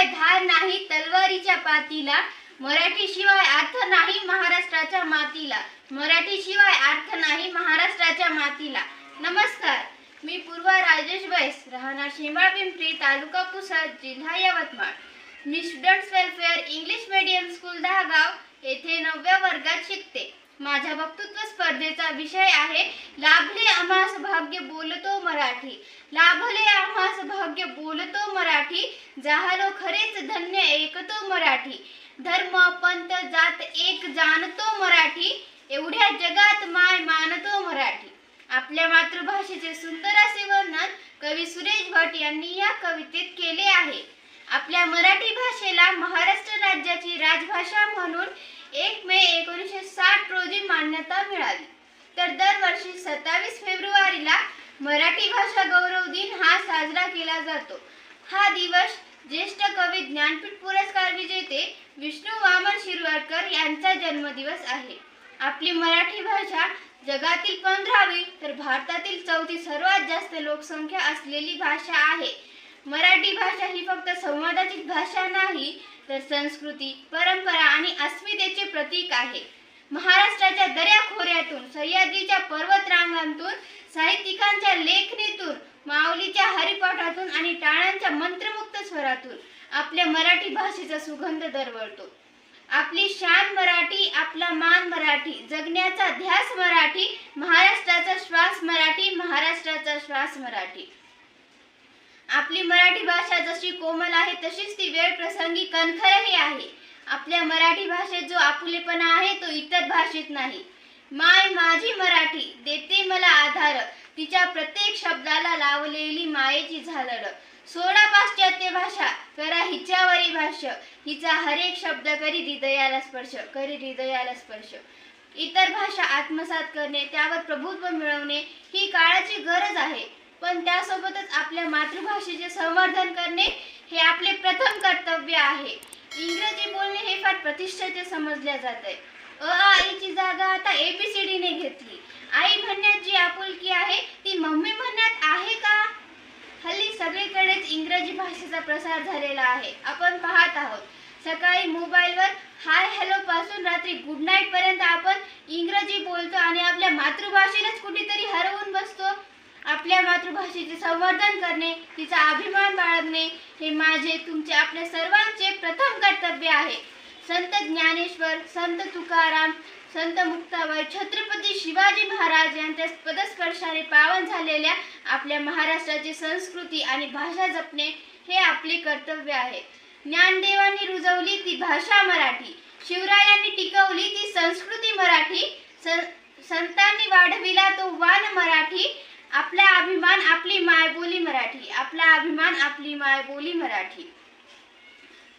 शिवाय धार नाही तलवारीच्या पातीला मराठी शिवाय अर्थ नाही महाराष्ट्राच्या मातीला. मराठी शिवाय अर्थ नाही महाराष्ट्राच्या मातीला. नमस्कार मी पूर्वा राजेश बैस राहणार शेंबाळ पिंपरी तालुका पुसद जिल्हा यवतमाळ. मी students welfare English medium school Dahagaon येथे नवव्या वर्गात शिकते. माझ्या वक्तृत्व स्पर्धेचा विषय आहे. लाभले आम्हास भाग्य बोलतो मराठी. लाभले आम्हास भाग्य बोलतो मराठी. जाहलो खरेच धन्य ऐकतो मराठी. धर्म पंत जात एक जाणतो मराठी. एवढ्या जगात माय मानतो मराठी. आपल्या मातृभाषेचे सुंदर असे वर्णन कवी सुरेश भट यांनी या कवितेत केले आहे. आपल्या मराठी भाषेला महाराष्ट्र राज्याची राजभाषा म्हणून एक मे एकोणीसशे साठ रोजी मान्यता मिळाली. तर दरवर्षी सत्तावीस फेब्रुवारीला मराठी भाषा गौरव दिन हा साजरा केला जातो. हा दिवस ज्येष्ठ कवी ज्ञानपीठ पुरस्कार विजेते विष्णू वामन शिरवाडकर यांचा जन्मदिवस आहे. आपली मराठी भाषा जगातील पंधरावी तर भारतातील चौथी सर्वात जास्त लोकसंख्या असलेली भाषा आहे. मराठी भाषा ही फक्त संवादाची भाषा नाही तर संस्कृती परंपरा आणि अस्मितेचे प्रतीक आहे. महाराष्ट्राच्या दऱ्याखोऱ्यातून सह्याद्रीच्या पर्वतरांगांतून साहित्यिकांच्या लेखणीतून माऊलीच्या हरिपाठातून आणि टाळांच्या मंत्रमुक्त स्वरातून आपल्या मराठी भाषेचा सुगंध दरवळतो. आपली शान मराठी आपला मान मराठी जगण्याचा ध्यास मराठी महाराष्ट्राचा श्वास मराठी महाराष्ट्राचा श्वास मराठी. आपली मराठी भाषा जशी कोमल आहे तशीच ती वेळ प्रसंगी कणखरही आहे. आपल्या मराठी भाषेत जो आपुलेपणा आहे तो इतर भाषेत नाही. माय माझी मराठी देते मला आधार. तिच्या प्रत्येक शब्दाला लावलेली मायेची झालड सोडा पाश्चात्य भाषा करा हिच्यावरी भाष्य. हिचा हरेक शब्द करी हृदयाला स्पर्श करी हृदयाला स्पर्श. इतर भाषा आत्मसात करणे त्यावर प्रभुत्व मिळवणे ही काळाची गरज आहे. पण त्यासोबतच आपल्या मातृभाषेचे संवर्धन करणे हे आपले प्रथम कर्तव्य आहे. इंग्रजी बोलणे हे फार प्रतिष्ठेचे समजले जाते अ आईची जागा आता एबीसीडीने घेतली. आई म्हणण्यात जी आपुलकी आहे ती मम्मी म्हणण्यात आहे का? हल्ली सगळीकडेच इंग्रजी भाषेचा प्रसार झालेला आहे. आपण पाहत आहोत. सकाळी मोबाईलवर हाय हॅलो पासून रात्री गुड नाईट पर्यंत आपण इंग्रजी बोलतो आणि आपल्या मातृभाषेलाच कुठेतरी आपल्या मातृभाषेचे संवर्धन करणे तिचा अभिमान बाळगणे हे माझे तुमचे आपल्या सर्वांचे प्रथम कर्तव्य आहे. संत ज्ञानेश्वर संत तुकाराम संत मुक्ताबाई छत्रपती शिवाजी महाराज यांच्या पदस्पर्शाने पावन झालेल्या आपल्या महाराष्ट्राची संस्कृती आणि भाषा जपणे हे आपले कर्तव्य आहे. ज्ञानदेवांनी रुजवली ती भाषा मराठी. शिवरायांनी टिकवली ती संस्कृती मराठी. सं- संतांनी वाढविला तो वान मराठी. आपला अभिमान आपली मायबोली मराठी. आपला अभिमान आपली मायबोली मराठी.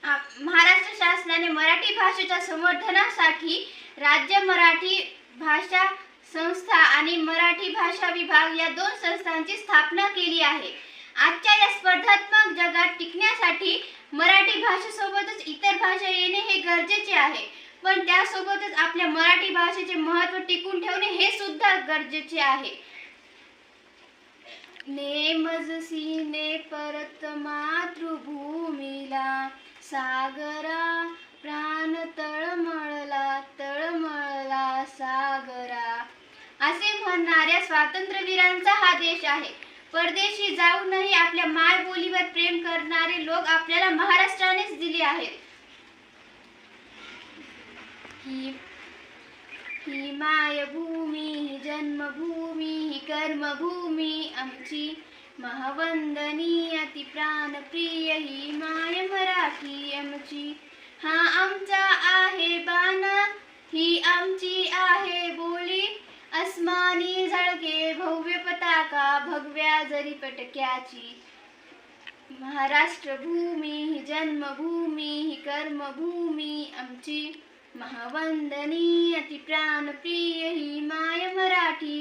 महाराष्ट्र शासनाने मराठी भाषेच्या संवर्धनासाठी राज्य मराठी भाषा संस्था आणि मराठी भाषा विभाग या दोन संस्थांची स्थापना केली आहे. आजच्या या स्पर्धात्मक जगात टिकण्यासाठी मराठी भाषेसोबतच इतर भाषा येणे हे गरजेचे आहे. पण त्यासोबतच आपल्या मराठी भाषेचे महत्त्व टिकून ठेवणे हे सुद्धा गरजेचे आहे. नेमजसीने परत मातृभूमीला. सागरा प्राण तळमळला तळमळला सागरा. असे म्हणणाऱ्या स्वातंत्र्यवीरांचा हा देश आहे. परदेशी जाऊनही आपल्या मायबोलीवर प्रेम करणारे लोक आपल्याला महाराष्ट्रानेच दिले आहेत. ही ही मायभूमी ही जन्मभूमी ही कर्मभूमी. आमची महावंदनीय ती प्राणप्रिय ही माय मराठी आमची हा आमचा आहे बाणा ही आमची आहे बोली. अस्मानी झळके भव्य पताका भगव्या जरी पटक्याची. महाराष्ट्र भूमी ही जन्मभूमी ही कर्मभूमी आमची. महावंदनीय ती प्राणप्रिय ही माय मराठी